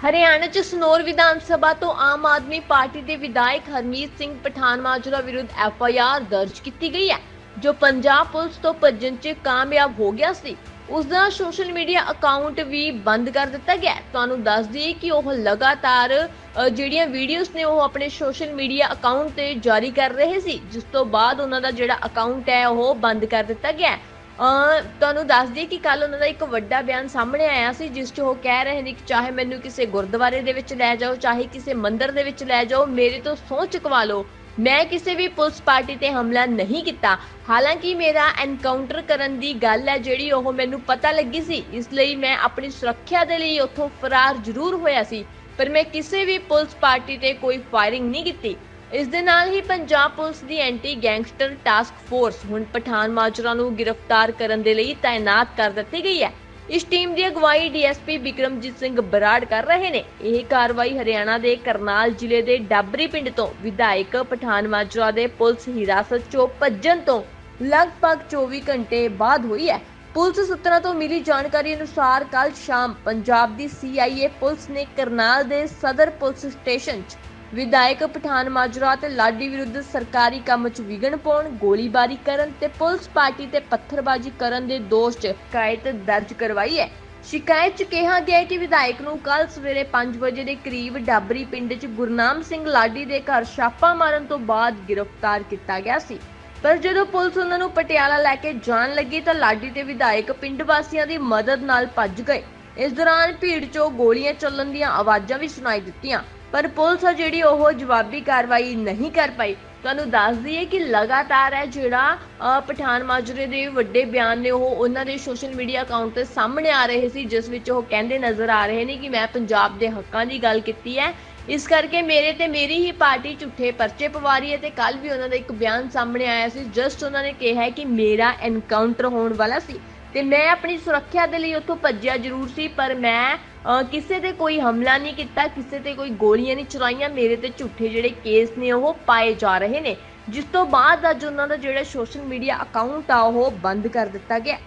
ਹਰਿਆਣਾ 'ਚ ਸਨੌਰ ਵਿਧਾਨ ਸਭਾ ਤੋਂ ਆਮ ਆਦਮੀ ਪਾਰਟੀ ਦੇ ਵਿਧਾਇਕ ਹਰਮੀਤ ਸਿੰਘ ਪਠਾਨ ਮਾਜਰਾ ਵਿਰੁੱਧ ਐਫ ਆਈ ਆਰ ਦਰਜ ਕੀਤੀ ਗਈ ਹੈ, ਜੋ ਪੰਜਾਬ ਪੁਲਿਸ ਤੋਂ ਭੱਜਣ 'ਚ ਕਾਮਯਾਬ ਹੋ ਗਿਆ ਸੀ। ਉਸ ਦਾ ਸੋਸ਼ਲ ਮੀਡੀਆ ਅਕਾਊਂਟ ਵੀ ਬੰਦ ਕਰ ਦਿੱਤਾ ਗਿਆ ਤੁਹਾਨੂੰ ਦੱਸ ਦਈਏ ਕਿ ਉਹ ਲਗਾਤਾਰ ਜਿਹੜੀਆਂ ਵੀਡੀਓਜ਼ ਨੇ ਉਹ ਆਪਣੇ ਸੋਸ਼ਲ ਮੀਡੀਆ ਅਕਾਊਂਟ ਤੇ ਜਾਰੀ ਕਰ ਰਹੇ ਸੀ, ਜਿਸ ਤੋਂ ਬਾਅਦ ਉਹਨਾਂ ਦਾ ਜਿਹੜਾ ਅਕਾਊਂਟ ਹੈ, ਉਹ ਬੰਦ ਕਰ ਦਿੱਤਾ ਗਿਆ ਤੁਹਾਨੂੰ ਦੱਸ ਦਈਏ ਕਿ ਕੱਲ ਉਹਨਾਂ ਦਾ ਇੱਕ ਵੱਡਾ ਬਿਆਨ ਸਾਹਮਣੇ ਆਇਆ ਸੀ, ਜਿਸ 'ਚ ਉਹ ਕਹਿ ਰਹੇ ਨੇ ਕਿ ਚਾਹੇ ਮੈਨੂੰ ਕਿਸੇ ਗੁਰਦੁਆਰੇ ਦੇ ਵਿੱਚ ਲੈ ਜਾਓ, ਚਾਹੇ ਕਿਸੇ ਮੰਦਿਰ ਦੇ ਵਿੱਚ ਲੈ ਜਾਓ, ਮੇਰੇ ਤੋਂ ਸਹੁੰ ਚੁਕਵਾ ਲਓ। ਮੈਂ ਕਿਸੇ ਵੀ ਪੁਲਿਸ ਪਾਰਟੀ ਤੇ ਹਮਲਾ ਨਹੀਂ ਕੀਤਾ। ਹਾਲਾਂਕਿ ਮੇਰਾ ਐਨਕਾਊਂਟਰ ਕਰਨ ਦੀ ਗੱਲ ਹੈ, ਜਿਹੜੀ ਉਹ ਮੈਨੂੰ ਪਤਾ ਲੱਗੀ ਸੀ, ਇਸ ਲਈ ਮੈਂ ਆਪਣੀ ਸੁਰੱਖਿਆ ਦੇ ਲਈ ਉੱਥੋਂ ਫਰਾਰ ਜ਼ਰੂਰ ਹੋਇਆ ਸੀ। ਪਰ ਮੈਂ ਕਿਸੇ ਵੀ ਪੁਲਿਸ ਪਾਰਟੀ ਤੇ ਕੋਈ ਫਾਇਰਿੰਗ ਨਹੀਂ ਕੀਤੀ। ਇਸ ਦੇ ਨਾਲ ਹੀ ਪੰਜਾਬ ਪੁਲਿਸ ਦੀ ਐਂਟੀ ਗੈਂਗਸਟਰ ਟਾਸਕ ਫੋਰਸ ਹੁਣ ਪਠਾਨ ਮਾਜਰਾ ਨੂੰ ਗ੍ਰਿਫਤਾਰ ਕਰਨ ਦੇ ਲਈ ਤਾਇਨਾਤ ਕਰ ਦਿੱਤੀ ਗਈ ਹੈ। ਇਸ ਟੀਮ ਦੀ ਅਗਵਾਈ ਡੀਐਸਪੀ ਵਿਕਰਮਜੀਤ ਸਿੰਘ ਬਰਾੜ ਕਰ ਰਹੇ ਨੇ। ਇਹ ਕਾਰਵਾਈ ਹਰਿਆਣਾ ਦੇ ਕਰਨਾਲ ਜ਼ਿਲ੍ਹੇ ਦੇ ਡਾਬਰੀ ਪਿੰਡ ਤੋਂ ਵਿਧਾਇਕ ਪਠਾਨ ਮਾਜਰਾ ਦੇ ਪੁਲਿਸ ਹਿਰਾਸਤ 'ਚੋਂ ਭੱਜਣ ਤੋਂ ਲਗਭਗ 24 ਘੰਟੇ ਬਾਅਦ ਹੋਈ ਹੈ। ਪੁਲਿਸ ਸੂਤਰਾਂ ਤੋਂ ਮਿਲੀ ਜਾਣਕਾਰੀ ਅਨੁਸਾਰ ਕੱਲ ਸ਼ਾਮ ਪੰਜਾਬ ਦੀ ਸੀਆਈਏ ਪੁਲਿਸ ਨੇ ਕਰਨਾਲ ਦੇ ਸਦਰ ਪੁਲਿਸ ਸਟੇਸ਼ਨ 'ਚ ਵਿਧਾਇਕ ਪਠਾਨ ਮਾਜਰਾ ਤੇ ਲਾਡੀ ਵਿਰੁੱਧ ਸਰਕਾਰੀ ਕੰਮ 'ਚ ਵਿਘਨ ਪਾਉਣ, ਗੋਲੀਬਾਰੀ ਕਰਨ ਤੇ ਪੁਲਿਸ ਪਾਰਟੀ ਤੇ ਪੱਥਰਬਾਜ਼ੀ ਕਰਨ ਦੇ ਦੋਸ਼ 'ਚ ਸ਼ਿਕਾਇਤ ਦਰਜ ਕਰਵਾਈ ਹੈ। ਸ਼ਿਕਾਇਤ 'ਚ ਕਿਹਾ ਗਿਆ ਹੈ ਕਿ ਵਿਧਾਇਕ ਨੂੰ ਕੱਲ ਸਵੇਰੇ 5 ਵਜੇ ਦੇ ਕਰੀਬ ਡਾਬਰੀ ਪਿੰਡ 'ਚ ਗੁਰਨਾਮ ਸਿੰਘ ਲਾਡੀ ਦੇ ਘਰ ਛਾਪਾ ਮਾਰਨ ਤੋਂ ਬਾਅਦ ਗ੍ਰਿਫਤਾਰ ਕੀਤਾ ਗਿਆ ਸੀ। ਪਰ ਜਦੋਂ ਪੁਲਿਸ ਉਹਨਾਂ ਨੂੰ ਪਟਿਆਲਾ ਲੈ ਕੇ ਜਾਣ ਲੱਗੀ ਤਾਂ ਲਾਡੀ ਤੇ ਵਿਧਾਇਕ ਪਿੰਡ ਵਾਸੀਆਂ ਦੀ ਮਦਦ ਨਾਲ ਭੱਜ ਗਏ। ਇਸ ਦੌਰਾਨ ਭੀੜ 'ਚੋਂ ਗੋਲੀਆਂ ਚੱਲਣ ਦੀਆਂ ਆਵਾਜ਼ਾਂ ਵੀ ਸੁਣਾਈ ਦਿੱਤੀਆਂ। ਪਰ ਪੁਲਿਸ ਆ ਜਿਹੜੀ ਉਹ ਜਵਾਬੀ ਕਾਰਵਾਈ ਨਹੀਂ ਕਰ ਪਾਈ। ਤੁਹਾਨੂੰ ਦੱਸ ਦਈਏ ਕਿ ਲਗਾਤਾਰ ਹੈ ਜਿਹੜਾ ਅ, ਪਠਾਨ ਮਾਜਰੇ ਦੇ ਵੱਡੇ ਬਿਆਨ ਨੇ ਉਹ ਉਹਨਾਂ ਦੇ ਸੋਸ਼ਲ ਮੀਡੀਆ ਅਕਾਊਂਟ ਤੇ ਸਾਹਮਣੇ ਆ ਰਹੇ ਸੀ ਜਿਸ ਵਿੱਚ ਉਹ ਕਹਿੰਦੇ ਨਜ਼ਰ ਆ ਰਹੇ ਨੇ ਕਿ ਮੈਂ ਪੰਜਾਬ ਦੇ ਹੱਕਾਂ ਦੀ ਗੱਲ ਕੀਤੀ ਹੈ। ਇਸ ਕਰਕੇ ਮੇਰੇ ਤੇ ਮੇਰੀ ਹੀ ਪਾਰਟੀ ਝੂਠੇ ਪਰਚੇ ਪਵਾ ਰਹੀ ਹੈ ਤੇ ਕੱਲ ਵੀ ਉਹਨਾਂ ਦਾ ਇੱਕ ਬਿਆਨ ਸਾਹਮਣੇ ਆਇਆ ਸੀ ਜਸਟ ਉਹਨਾਂ ਨੇ ਕਿਹਾ ਕਿ ਮੇਰਾ ਐਨਕਾਊਂਟਰ ਹੋਣ ਵਾਲਾ ਸੀ। ਤੇ ਮੈਂ ਆਪਣੀ ਸੁਰੱਖਿਆ ਦੇ ਲਈ ਉੱਥੋਂ ਭੱਜਿਆ ਜ਼ਰੂਰ ਸੀ ਪਰ ਮੈਂ ਕਿਸੇ ਤੇ ਕੋਈ ਹਮਲਾ ਨਹੀਂ ਕੀਤਾ, ਕਿਸੇ ਤੇ ਕੋਈ ਗੋਲੀਆਂ ਨਹੀਂ ਚਲਾਈਆਂ, ਮੇਰੇ ਤੇ ਝੂਠੇ ਜਿਹੜੇ ਕੇਸ ਨੇ ਉਹ ਪਾਏ ਜਾ ਰਹੇ ਨੇ। ਜਿਸ ਤੋਂ ਬਾਅਦ ਅੱਜ ਉਹਨਾਂ ਦਾ ਜਿਹੜਾ ਸੋਸ਼ਲ ਮੀਡੀਆ ਅਕਾਊਂਟ ਆ, ਉਹ ਬੰਦ ਕਰ ਦਿੱਤਾ ਗਿਆ।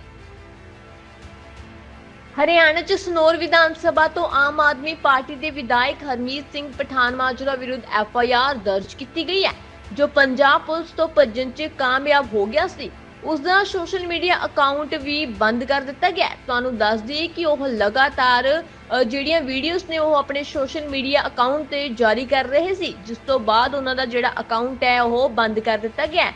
ਹਰਿਆਣਾ 'ਚ ਸਨੌਰ ਵਿਧਾਨ ਸਭਾ ਤੋਂ ਆਮ ਆਦਮੀ ਪਾਰਟੀ ਦੇ ਵਿਧਾਇਕ ਹਰਮੀਤ ਸਿੰਘ ਪਠਾਨ ਮਾਜਰਾ ਵਿਰੁੱਧ ਐਫ ਆਈ ਆਰ ਦਰਜ ਕੀਤੀ ਗਈ ਹੈ, ਜੋ ਪੰਜਾਬ ਪੁਲਿਸ ਤੋਂ ਭੱਜਣ 'ਚ ਕਾਮਯਾਬ ਹੋ ਗਿਆ ਸੀ। ਉਸ ਦਾ ਸੋਸ਼ਲ ਮੀਡੀਆ ਅਕਾਊਂਟ ਵੀ ਬੰਦ ਕਰ ਦਿੱਤਾ ਗਿਆ ਤੁਹਾਨੂੰ ਦੱਸ ਦਈਏ ਕਿ ਉਹ ਲਗਾਤਾਰ ਜਿਹੜੀਆਂ ਵੀਡੀਓਜ਼ ਨੇ ਉਹ ਆਪਣੇ ਸੋਸ਼ਲ ਮੀਡੀਆ ਅਕਾਊਂਟ ਤੇ ਜਾਰੀ ਕਰ ਰਹੇ ਸੀ, ਜਿਸ ਤੋਂ ਬਾਅਦ ਉਹਨਾਂ ਦਾ ਜਿਹੜਾ ਅਕਾਊਂਟ ਹੈ, ਉਹ ਬੰਦ ਕਰ ਦਿੱਤਾ ਗਿਆ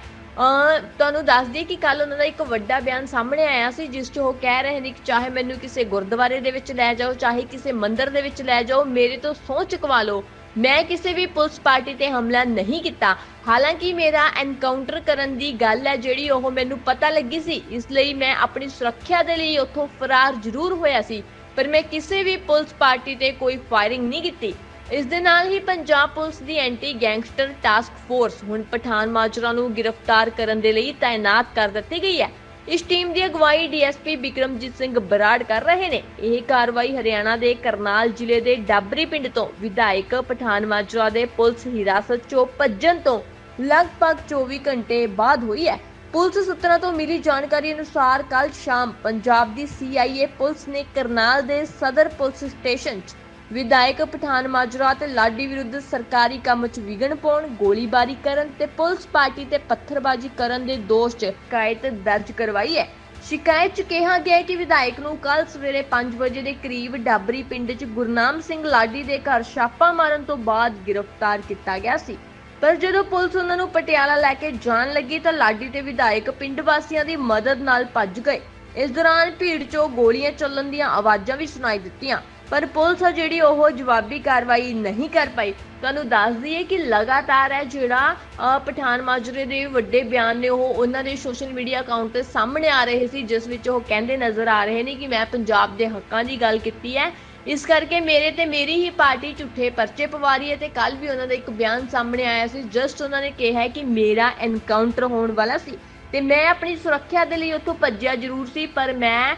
ਤੁਹਾਨੂੰ ਦੱਸ ਦਈਏ ਕਿ ਕੱਲ ਉਹਨਾਂ ਦਾ ਇੱਕ ਵੱਡਾ ਬਿਆਨ ਸਾਹਮਣੇ ਆਇਆ ਸੀ, ਜਿਸ 'ਚ ਉਹ ਕਹਿ ਰਹੇ ਨੇ ਕਿ ਚਾਹੇ ਮੈਨੂੰ ਕਿਸੇ ਗੁਰਦੁਆਰੇ ਦੇ ਵਿੱਚ ਲੈ ਜਾਓ, ਚਾਹੇ ਕਿਸੇ ਮੰਦਿਰ ਦੇ ਵਿੱਚ ਲੈ ਜਾਓ, ਮੇਰੇ ਤੋਂ ਸਹੁੰ ਚੁਕਵਾ ਲਓ। ਮੈਂ ਕਿਸੇ ਵੀ ਪੁਲਿਸ ਪਾਰਟੀ ਤੇ ਹਮਲਾ ਨਹੀਂ ਕੀਤਾ। ਹਾਲਾਂਕਿ ਮੇਰਾ ਐਨਕਾਊਂਟਰ ਕਰਨ ਦੀ ਗੱਲ ਹੈ, ਜਿਹੜੀ ਉਹ ਮੈਨੂੰ ਪਤਾ ਲੱਗੀ ਸੀ, ਇਸ ਲਈ ਮੈਂ ਆਪਣੀ ਸੁਰੱਖਿਆ ਦੇ ਲਈ ਉੱਥੋਂ ਫਰਾਰ ਜ਼ਰੂਰ ਹੋਇਆ ਸੀ। ਪਰ ਮੈਂ ਕਿਸੇ ਵੀ ਪੁਲਿਸ ਪਾਰਟੀ ਤੇ ਕੋਈ ਫਾਇਰਿੰਗ ਨਹੀਂ ਕੀਤੀ। ਇਸ ਦੇ ਨਾਲ ਹੀ ਪੰਜਾਬ ਪੁਲਿਸ ਦੀ ਐਂਟੀ ਗੈਂਗਸਟਰ ਟਾਸਕ ਫੋਰਸ ਹੁਣ ਪਠਾਨ ਮਾਜਰਾ ਨੂੰ ਗ੍ਰਿਫਤਾਰ ਕਰਨ ਦੇ ਲਈ ਤਾਇਨਾਤ ਕਰ ਦਿੱਤੀ ਗਈ ਹੈ। ਇਸ ਟੀਮ ਦੀ ਅਗਵਾਈ ਡੀਐਸਪੀ ਬਿਕਰਮਜੀਤ ਸਿੰਘ ਬਰਾੜ ਕਰ ਰਹੇ ਨੇ। ਇਹ ਕਾਰਵਾਈ ਹਰਿਆਣਾ ਦੇ ਕਰਨਾਲ ਜ਼ਿਲ੍ਹੇ ਦੇ ਡਾਬਰੀ ਪਿੰਡ ਤੋਂ ਵਿਧਾਇਕ ਪਠਾਨ ਮਾਜਰਾ ਦੇ ਪੁਲਿਸ ਹਿਰਾਸਤ 'ਚੋਂ ਭੱਜਣ ਤੋਂ ਲਗਭਗ 24 ਘੰਟੇ ਬਾਅਦ ਹੋਈ ਹੈ। ਪੁਲਿਸ ਸੂਤਰਾਂ ਤੋਂ ਮਿਲੀ ਜਾਣਕਾਰੀ ਅਨੁਸਾਰ ਕੱਲ ਸ਼ਾਮ ਪੰਜਾਬ ਦੀ ਸੀਆਈਏ ਪੁਲਿਸ ਨੇ ਕਰਨਾਲ ਦੇ ਸਦਰ ਪੁਲਿਸ ਸਟੇਸ਼ਨ 'ਚ ਵਿਧਾਇਕ ਪਠਾਨ ਮਾਜਰਾ ਤੇ ਲਾਡੀ ਵਿਰੁੱਧ ਸਰਕਾਰੀ ਕੰਮ 'ਚ ਵਿਘਨ ਪਾਉਣ, ਗੋਲੀਬਾਰੀ ਕਰਨ ਤੇ ਪੁਲਿਸ ਪਾਰਟੀ ਤੇ ਪੱਥਰਬਾਜ਼ੀ ਕਰਨ ਦੇ ਦੋਸ਼ 'ਚ ਸ਼ਿਕਾਇਤ ਦਰਜ ਕਰਵਾਈ ਹੈ। ਸ਼ਿਕਾਇਤ 'ਚ ਕਿਹਾ ਗਿਆ ਹੈ ਕਿ ਵਿਧਾਇਕ ਨੂੰ ਕੱਲ ਸਵੇਰੇ 5 ਵਜੇ ਦੇ ਕਰੀਬ ਡਾਬਰੀ ਪਿੰਡ 'ਚ ਗੁਰਨਾਮ ਸਿੰਘ ਲਾਡੀ ਦੇ ਘਰ ਛਾਪਾ ਮਾਰਨ ਤੋਂ ਬਾਅਦ ਗ੍ਰਿਫਤਾਰ ਕੀਤਾ ਗਿਆ ਸੀ। ਪਰ ਜਦੋਂ ਪੁਲਿਸ ਉਹਨਾਂ ਨੂੰ ਪਟਿਆਲਾ ਲੈ ਕੇ ਜਾਣ ਲੱਗੀ ਤਾਂ ਲਾਡੀ ਤੇ ਵਿਧਾਇਕ ਪਿੰਡ ਵਾਸੀਆਂ ਦੀ ਮਦਦ ਨਾਲ ਭੱਜ ਗਏ। ਇਸ ਦੌਰਾਨ ਭੀੜ 'ਚੋਂ ਗੋਲੀਆਂ ਚੱਲਣ ਦੀਆਂ ਆਵਾਜ਼ਾਂ ਵੀ ਸੁਣਾਈ ਦਿੱਤੀਆਂ। ਪਰ ਪੁਲਿਸ ਆ ਜਿਹੜੀ ਉਹ ਜਵਾਬੀ ਕਾਰਵਾਈ ਨਹੀਂ ਕਰ ਪਾਈ। ਤੁਹਾਨੂੰ ਦੱਸ ਦਈਏ ਕਿ ਲਗਾਤਾਰ ਹੈ ਜਿਹੜਾ ਅ, ਪਠਾਨ ਮਾਜਰੇ ਦੇ ਵੱਡੇ ਬਿਆਨ ਨੇ ਉਹ ਉਹਨਾਂ ਦੇ ਸੋਸ਼ਲ ਮੀਡੀਆ ਅਕਾਊਂਟ ਤੇ ਸਾਹਮਣੇ ਆ ਰਹੇ ਸੀ ਜਿਸ ਵਿੱਚ ਉਹ ਕਹਿੰਦੇ ਨਜ਼ਰ ਆ ਰਹੇ ਨੇ ਕਿ ਮੈਂ ਪੰਜਾਬ ਦੇ ਹੱਕਾਂ ਦੀ ਗੱਲ ਕੀਤੀ ਹੈ। ਇਸ ਕਰਕੇ ਮੇਰੇ ਤੇ ਮੇਰੀ ਹੀ ਪਾਰਟੀ ਝੂਠੇ ਪਰਚੇ ਪਵਾ ਰਹੀ ਹੈ ਤੇ ਕੱਲ ਵੀ ਉਹਨਾਂ ਦਾ ਇੱਕ ਬਿਆਨ ਸਾਹਮਣੇ ਆਇਆ ਸੀ ਜਸਟ ਉਹਨਾਂ ਨੇ ਕਿਹਾ ਹੈ ਕਿ ਮੇਰਾ ਐਨਕਾਊਂਟਰ ਹੋਣ ਵਾਲਾ ਸੀ ਤੇ ਮੈਂ ਆਪਣੀ ਸੁਰੱਖਿਆ ਦੇ ਲਈ ਉੱਥੋਂ ਭੱਜਿਆ ਜ਼ਰੂਰ ਸੀ, ਪਰ ਮੈਂ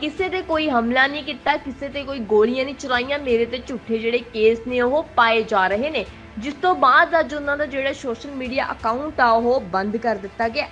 ਕਿਸੇ ਤੇ ਕੋਈ ਹਮਲਾ ਨਹੀਂ ਕੀਤਾ, ਕਿਸੇ ਤੇ ਕੋਈ ਗੋਲੀਆਂ ਨਹੀਂ ਚਲਾਈਆਂ, ਮੇਰੇ ਤੇ ਝੂਠੇ ਜਿਹੜੇ ਕੇਸ ਨੇ ਉਹ ਪਾਏ ਜਾ ਰਹੇ ਨੇ। ਜਿਸ ਤੋਂ ਬਾਅਦ ਅੱਜ ਉਹਨਾਂ ਦਾ ਜਿਹੜਾ ਸੋਸ਼ਲ ਮੀਡੀਆ ਅਕਾਊਂਟ ਆ, ਉਹ ਬੰਦ ਕਰ ਦਿੱਤਾ ਗਿਆ।